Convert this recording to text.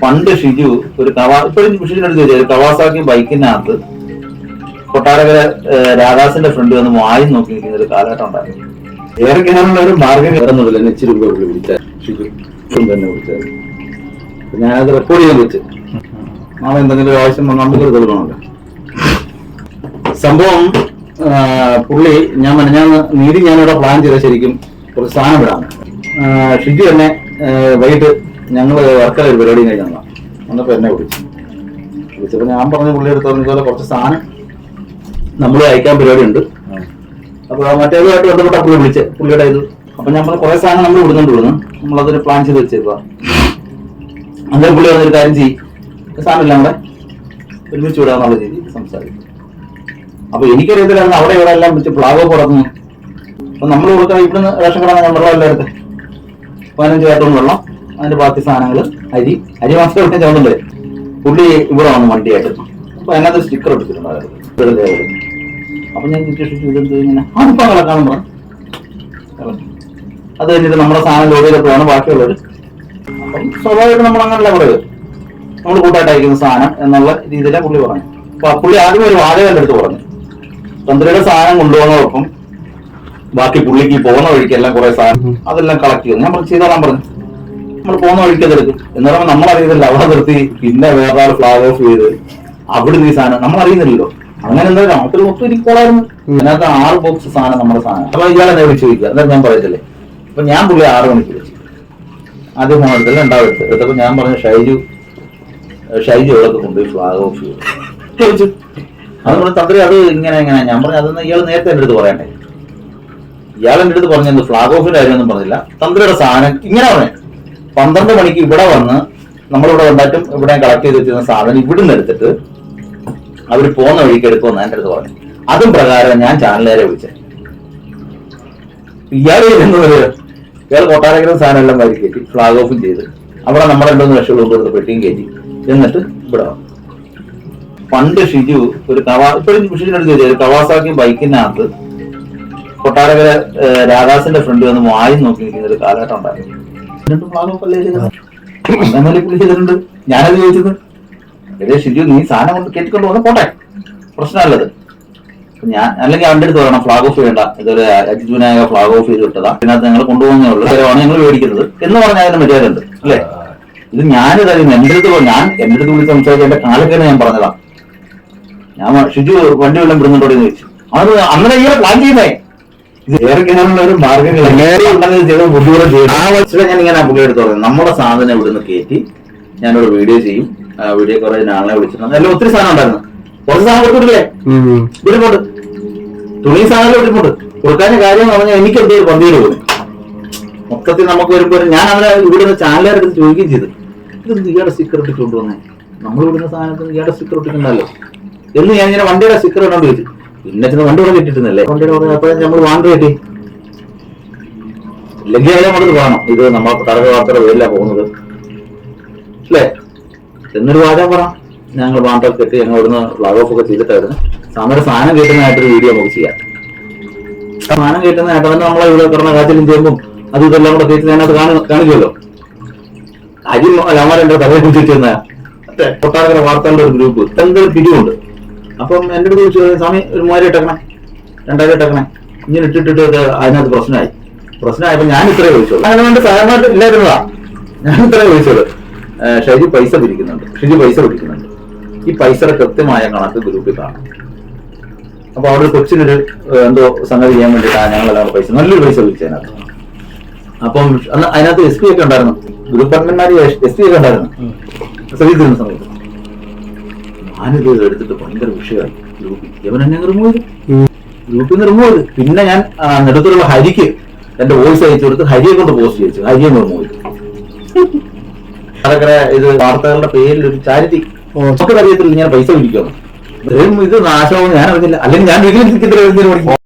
പണ്ട് ഷിജു ഒരു തവാ ഇപ്പോഴും ഷിജുവിനടുത്ത് ചോദിച്ചു ഒരു കവാസാക്കി ബൈക്കിനകത്ത് കൊട്ടാരക്കര ഏഹ്, രാധാസിന്റെ ഫ്രണ്ട് വന്ന് വായി നോക്കി നിൽക്കുന്ന ഒരു കാലഘട്ടം ഉണ്ടായിരുന്നു. ഏറെ ഒരു മാർഗം കിടന്നില്ല എന്നെ ഇച്ചിരി കൂടെ വിളിച്ച ഷിജു തന്നെ വിളിച്ചത് അപ്പൊ ഞാനത് റെക്കോർഡ് ചെയ്യാൻ വെച്ച്. നാളെ എന്തെങ്കിലും ഒരു ആവശ്യം വന്നാൽ നമുക്ക് തെളിവണമല്ലോ സംഭവം പുള്ളി ഞാൻ മനഞ്ഞാൽ നീതി ഞാനിവിടെ പ്ലാൻ ചെയ്ത ശരിക്കും കുറച്ച് സാധനം വിടാണ് ഷിജു തന്നെ വൈകിട്ട് ഞങ്ങൾ വർക്കല ഒരു പരിപാടി കഴിഞ്ഞാൽ വന്നപ്പോൾ എന്നെ വിളിച്ചു. വിളിച്ചപ്പോൾ ഞാൻ പറഞ്ഞ പുള്ളി എടുത്ത് ഇതുപോലെ കുറച്ച് സാധനം നമ്മൾ അയക്കാൻ പരിപാടി ഉണ്ട്. അപ്പോൾ മറ്റേതുമായിട്ട് ബന്ധപ്പെട്ട പുള്ളി വിളിച്ച് പുള്ളിയുടെ ഇത്. അപ്പം ഞാൻ പറഞ്ഞ കുറേ സാധനം നമ്മൾ വിടുന്നുണ്ട് വിടുന്നു നമ്മളതൊരു പ്ലാൻ ചെയ്ത് വെച്ചേക്കുക അന്നേരം പുള്ളി വന്നൊരു കാര്യം ചെയ്യും. സാധനമില്ല നമ്മുടെ. ഒരുമിച്ച് വിടാന്നുള്ള രീതിയിൽ സംസാരിക്കും അപ്പോൾ എനിക്കറിയത്തില്ലായിരുന്നു അവിടെ ഇവിടെ എല്ലാം വെച്ച് പ്ലാഗോ പുറത്തുനിന്ന്. അപ്പം നമ്മൾ കൊടുക്കാൻ ഇവിടുന്ന് റേഷൻ കട ഞാൻ വെള്ളം എല്ലാം എടുത്ത് പതിനഞ്ച് കാർട്ടൂൺ വെള്ളം. അതിന്റെ ബാക്കി സാധനങ്ങൾ അരി. അരി മാസം എടുക്കാൻ ചോദിച്ചിട്ടുണ്ട് പുള്ളി ഇവിടെ വന്നു വണ്ടിയായിട്ട് അപ്പൊ അതിനകത്ത് സ്റ്റിക്കർ ആൾ. അപ്പൊ ഞാൻ നിരീക്ഷിച്ചു ഇതെന്ത് ഇങ്ങനെ? അതിപ്പോ കളക്കാന്നും പറഞ്ഞു. അത് കഴിഞ്ഞിട്ട് നമ്മുടെ സാധനം ലോഡ് ചെയ്തപ്പോഴാണ് ബാക്കിയുള്ളത്. അപ്പം സ്വാഭാവികമായിട്ട് നമ്മൾ അങ്ങനല്ല പറയുക നമ്മൾ കൂട്ടായിട്ട് അയക്കുന്ന സാധനം എന്നുള്ള രീതിയിലാണ് പുള്ളി പറഞ്ഞു അപ്പൊ പുള്ളി ആദ്യം ഒരു വാടകയുടെ അടുത്ത് പറഞ്ഞു. തന്ത്രിയുടെ സാധനം കൊണ്ടുപോകുന്നതോടൊപ്പം ബാക്കി പുള്ളിക്ക് പോകുന്ന വഴിക്കെല്ലാം കുറെ സാധനം അതെല്ലാം കളക്ട് ചെയ്തു. ഞാൻ പറഞ്ഞു ചെയ്തോളാൻ പറഞ്ഞു. നമ്മൾ പോകുന്ന വഴിക്ക് അതെടുക്കും എന്ന് പറയുമ്പോൾ നമ്മൾ അറിയുന്നില്ല അവിടെ നിർത്തി പിന്നെ വേറെ ആൾ ഫ്ലാഗ് ഓഫ് ചെയ്ത് അവിടുന്ന് ഈ സാധനം നമ്മൾ അറിയുന്നില്ലല്ലോ അങ്ങനെ എന്താ രാത്രി മൊത്തം ഇരിക്കോളായിരുന്നു അതിനകത്ത് ആറ് ബോക്സ് സാധനം നമ്മുടെ സാധനം. അപ്പൊ ഇയാളെ എന്നെ വിളിച്ചു ചോദിക്കുക. എന്താ ഞാൻ പറയത്തില്ലേ? അപ്പൊ ഞാൻ പുള്ളി ആറ് മണിക്ക് വിളിച്ചു. ആദ്യം ഫോൺ എടുത്തില്ല രണ്ടാമത് എടുത്ത്. എടുത്തപ്പോ ഞാൻ പറഞ്ഞു ഷൈജു ഷൈജു എവിടെ കൊണ്ടുപോയി ഫ്ലാഗ് ഓഫ് ചെയ്തു? അത് പറഞ്ഞു തന്ത്രി അത് ഇങ്ങനെ ഇങ്ങനെ. ഞാൻ പറഞ്ഞു അതൊന്ന് ഇയാൾ നേരത്തെ എന്റെ അടുത്ത് പറയണ്ടേ? ഇയാൾ എന്റെ അടുത്ത് പറഞ്ഞത് ഫ്ലാഗ് ഓഫിന്റെ കാര്യമൊന്നും പറഞ്ഞില്ല. തന്ത്രിയുടെ സാധനം ഇങ്ങനെ പറഞ്ഞു. പന്ത്രണ്ട് മണിക്ക് ഇവിടെ വന്ന് നമ്മളിവിടെ വന്നിട്ടും ഇവിടെ കളക്ട് ചെയ്ത് വെച്ചിരുന്ന സാധനം ഇവിടുന്ന് എടുത്തിട്ട് അവർ പോകുന്ന വഴിക്ക് എടുക്കുമെന്ന് എന്റെ അടുത്ത് പറഞ്ഞു. അതും പ്രകാരം ഞാൻ ചാനലുകാരെ വിളിച്ചത്. ഇയാൾ ഇയാൾ കൊട്ടാരക്കര സാധനം എല്ലാം വരി കയറ്റി ഫ്ലാഗ് ഓഫും ചെയ്ത്. അവിടെ നമ്മുടെ രണ്ടു മൂന്ന് ലക്ഷം കൊണ്ടുവരുന്ന പെട്ടിയും കയറ്റി. എന്നിട്ട് ഇവിടെ വന്നു. പണ്ട് ഷിജു ഒരു കവാ ഇപ്പോഴും ഷിജുവിനടുത്ത് ചോദിച്ചു കവാസാക്കി ബൈക്കിനകത്ത് കൊട്ടാരക്കര രാധാസിന്റെ ഫ്രണ്ട് വന്ന് വായി നോക്കി നിൽക്കുന്ന ഒരു കാലഘട്ടം ഉണ്ടായിരുന്നു. രണ്ട് ഓഫ് അല്ലേ ചെയ്തത്? പുള്ളി ചെയ്തിട്ടുണ്ട്. ഞാനത് ചോദിച്ചത് ഇതേ ഷിജു നീ സാധനം കൊണ്ട് കയറ്റിക്കൊണ്ട് വന്ന് പോട്ടെ? പ്രശ്നമല്ലത്. ഞാൻ അല്ലെങ്കിൽ അവന്റെ അടുത്ത് പറയണം ഫ്ലാഗ് ഓഫ് ചെയ്യണ്ട. ഇതൊരു അജിത് വിനായക ഫ്ലാഗ് ഓഫ് ചെയ്ത് വിട്ടതാ. ഇതിനകത്ത് ഞങ്ങൾ കൊണ്ടുപോകുന്നേ ഉള്ളൂ. ഇത്തരമാണ് ഞങ്ങൾ മേടിക്കുന്നത്. എന്ന് പറഞ്ഞാൽ അതിന് മര്യാദയുണ്ട് അല്ലേ? ഇത് ഞാനിത് അറിയുന്നു എന്റെ അടുത്ത് ഞാൻ എന്റെ അടുത്ത് വിളിച്ച് സംസാരിക്കേണ്ട എന്റെ ഞാൻ പറഞ്ഞതാ. ഞാൻ ഷിജു വണ്ടി വെള്ളം വിടുന്നുണ്ടോ എന്ന് ചോദിച്ചു. അത് അന്നേരം ഇയാളെ പ്ലാൻ ചെയ്യുന്നേ ഒരു മാർഗങ്ങൾ ഞാൻ ഇങ്ങനെ പുള്ളി നമ്മുടെ സാധനം ഇവിടുന്ന് കയറ്റി ഞാനൊരു വീഡിയോ ചെയ്യും. വീഡിയോ കുറെ ആളെ വിളിച്ചിട്ടുണ്ട്. എല്ലാം ഒത്തിരി സാധനം ഉണ്ടായിരുന്നു. കുറച്ച് സാധനം കൊടുത്തിട്ടില്ലേ? ഇവിടുമുണ്ട് തുണി സാധനം ഇവിടുമുണ്ട് കൊടുക്കാൻ കാര്യം എന്ന് പറഞ്ഞാൽ എനിക്ക് എന്തോ പന്തിയിൽ തോന്നി മൊത്തത്തിൽ നമുക്ക് വരുമ്പോൾ ഞാൻ അവരെ ഇവിടുന്ന് നിന്ന് അടുത്ത് ചോദിക്കുകയും ചെയ്തു. ഇത് ഇയാളുടെ സ്റ്റിക്കർ ഇട്ടിട്ട് കൊണ്ടുവന്നേ? നമ്മൾ ഇവിടുന്ന് സാധനത്തിന് ഇയാളുടെ സ്റ്റിക്കർ ഇട്ടിട്ടുണ്ടല്ലോ. എന്ന് ഞാൻ ഇങ്ങനെ വണ്ടിയുടെ സ്റ്റിക്കർ ഇടാൻ ചോദിച്ചു. പിന്നെ ചെന്ന് വണ്ടി കൂടെ കിട്ടിയിരുന്നല്ലേ വണ്ടിയുടെ പറഞ്ഞ അപ്പോഴും നമ്മൾ വാണ്ടി കിട്ടി. ഇല്ലെങ്കിൽ അതിനെ നമുക്ക് കാണണം ഇത് നമ്മൾ തടക വാർത്തയുടെ പേരില പോകുന്നത്. അല്ലേ? എന്നൊരു വാചകം പറ. ഞങ്ങൾ വാണ്ടൊക്കെ കെട്ടി ഞങ്ങൾ ഇവിടുന്ന് ഫ്ലാഗ് ഓഫ് ഒക്കെ ചെയ്തിട്ടായിരുന്നു. സാമര സാധനം കിട്ടുന്നതായിട്ടൊരു വീഡിയോ നമുക്ക് ചെയ്യാം. സാധനം കിട്ടുന്നതായിട്ട് തന്നെ നമ്മളെ ഇവിടെ കിടന്ന കാച്ചിലും ചെയ്യുമ്പോൾ അത് ഇതെല്ലാം കൂടെ കയറ്റി അതിനകത്ത് കാണു കാണിക്കുമല്ലോ. അരി അമ്മ എന്റെ തലയെ കുറിച്ചിരുന്ന കൊട്ടാകര വാർത്തകളുടെ ഒരു ഗ്രൂപ്പ്. എന്തൊരു പിരിവുണ്ട് അപ്പം എന്റെ അടുത്ത് ചോദിച്ചു സ്വാമി ഒരു മൂവായിരം ഇട്ടേക്കണേ. രണ്ടായിരം ഇട്ടേക്കണേ. ഇങ്ങനെ ഇട്ടിട്ടിട്ട് അതിനകത്ത് പ്രശ്നമായി. പ്രശ്നമായപ്പോ ഞാൻ ഇത്രേ ചോദിച്ചോളൂ അങ്ങനെ കൊണ്ട് സാധാരണ ഇല്ലായിരുന്നതാ ഞാൻ ഇത്രേ ചോദിച്ചോളൂ ഷൈജി പൈസ പിരിക്കുന്നുണ്ട്. ഷിജു പൈസ പിടിക്കുന്നുണ്ട് ഈ പൈസയുടെ കൃത്യമായ കണക്ക് ഗ്രൂപ്പിൽ കാണും അപ്പൊ അവിടെ ഒരു കൊച്ചിനൊരു എന്തോ സംഗതി ചെയ്യാൻ വേണ്ടിയിട്ടാണ് ഞങ്ങളെല്ലാം പൈസ നല്ലൊരു പൈസ വിളിച്ചതിനകത്ത്. അപ്പം അന്ന് അതിനകത്ത് എസ് പി ഒക്കെ ഉണ്ടായിരുന്നു. ഗ്രൂപ്പ് അഡ്മിന്മാര് എസ് പി ഒക്കെ ഉണ്ടായിരുന്നു. ശ്രദ്ധിച്ചിരുന്ന സമയത്ത് ഞാനിത് എടുത്തിട്ട് ഭയങ്കര വിഷയമായി ഗ്രൂപ്പിൽ. ഇവൻ എന്നെ റിമൂവ് ചെയ്തു. ഗ്രൂപ്പിൽ നിന്ന് റിമൂവ് ചെയ്തു. പിന്നെ ഞാൻ നെടുത്തുള്ള ഹരിക്ക് എന്റെ വോയിസ് അയച്ചു കൊടുത്ത് ഹരിയെ കൊണ്ട് പോസ്റ്റ് ചെയ്തു ഹരിയെ റിമൂവ് ചെയ്തു. അതൊക്കെ ഇത് വാർത്തകളുടെ പേരിൽ ഒരു ചാരിറ്റി. നമുക്ക് അറിയത്തില്ല. ഞാൻ പൈസ വിളിക്കണം ഇത് നാശമാവും ഞാൻ അറിഞ്ഞില്ല. അല്ലെങ്കിൽ ഞാൻ വീട്ടിൽ